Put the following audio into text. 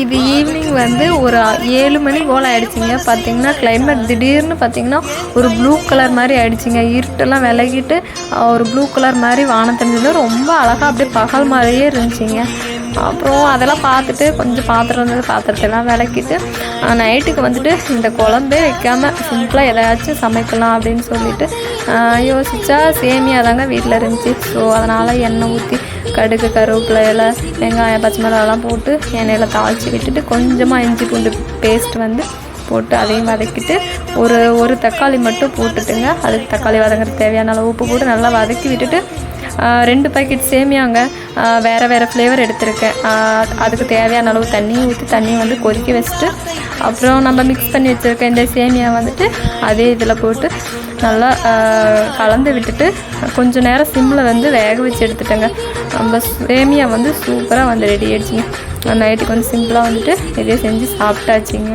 இது ஈவினிங் வந்து ஒரு ஏழு மணி போல் ஆகிடுச்சிங்க பார்த்தீங்கன்னா கிளைமேட் திடீர்னு பார்த்தீங்கன்னா ஒரு ப்ளூ கலர் மாதிரி ஆகிடுச்சிங்க இருட்டெல்லாம் விலகிட்டு ஒரு ப்ளூ கலர் மாதிரி வானம் தெரிஞ்சது ரொம்ப அழகாக அப்படியே பகல் மாதிரியே இருந்துச்சிங்க. அப்புறம் அதெல்லாம் பார்த்துட்டு கொஞ்சம் பாத்திரம் இருந்தது பாத்திரத்தெல்லாம் விளக்கிட்டு நைட்டுக்கு வந்துட்டு இந்த குழம்பே வைக்காமல் சிம்பிளாக எதாச்சும் சமைக்கலாம் அப்படின்னு சொல்லிட்டு யோசித்தா யோசிச்சா சேமியா தாங்க வீட்டில் இருந்துச்சு. ஸோ அதனால் எண்ணெய் ஊற்றி கடுகு கருவேப்பிலை இலை வெங்காயம் பச்சை மிளகாலாம் போட்டு எண்ணெயில் தாளித்து விட்டுட்டு கொஞ்சமாக இஞ்சி பூண்டு பேஸ்ட் வந்து போட்டு அதையும் வதக்கிட்டு ஒரு ஒரு தக்காளி மட்டும் போட்டுட்டுங்க. அதுக்கு தக்காளி வதங்குறது தேவையான அளவு உப்பு போட்டு நல்லா வதக்கி விட்டுட்டு ரெண்டு பாக்கெட் சேமியாங்க. வேறு வேறு ஃப்ளேவர் எடுத்திருக்கேன். அதுக்கு தேவையான அளவு தண்ணி ஊற்றி தண்ணி வந்து கொதிக்க வச்சுட்டு அப்புறம் நம்ம மிக்ஸ் பண்ணி வச்சுருக்க இந்த சேமியா வந்துட்டு அதே இதில் போட்டு நல்லா கலந்து விட்டுட்டு கொஞ்சம் நேரம் சிம்மில் வந்து வேக வச்சு எடுத்துட்டேங்க. நம்ம சேமியா வந்து சூப்பராக வந்து ரெடி ஆயிடுச்சுங்க. நைட்டுக்கு வந்து சிம்பிளாக வந்துட்டு இதே செஞ்சு சாப்பிட்டாச்சுங்க.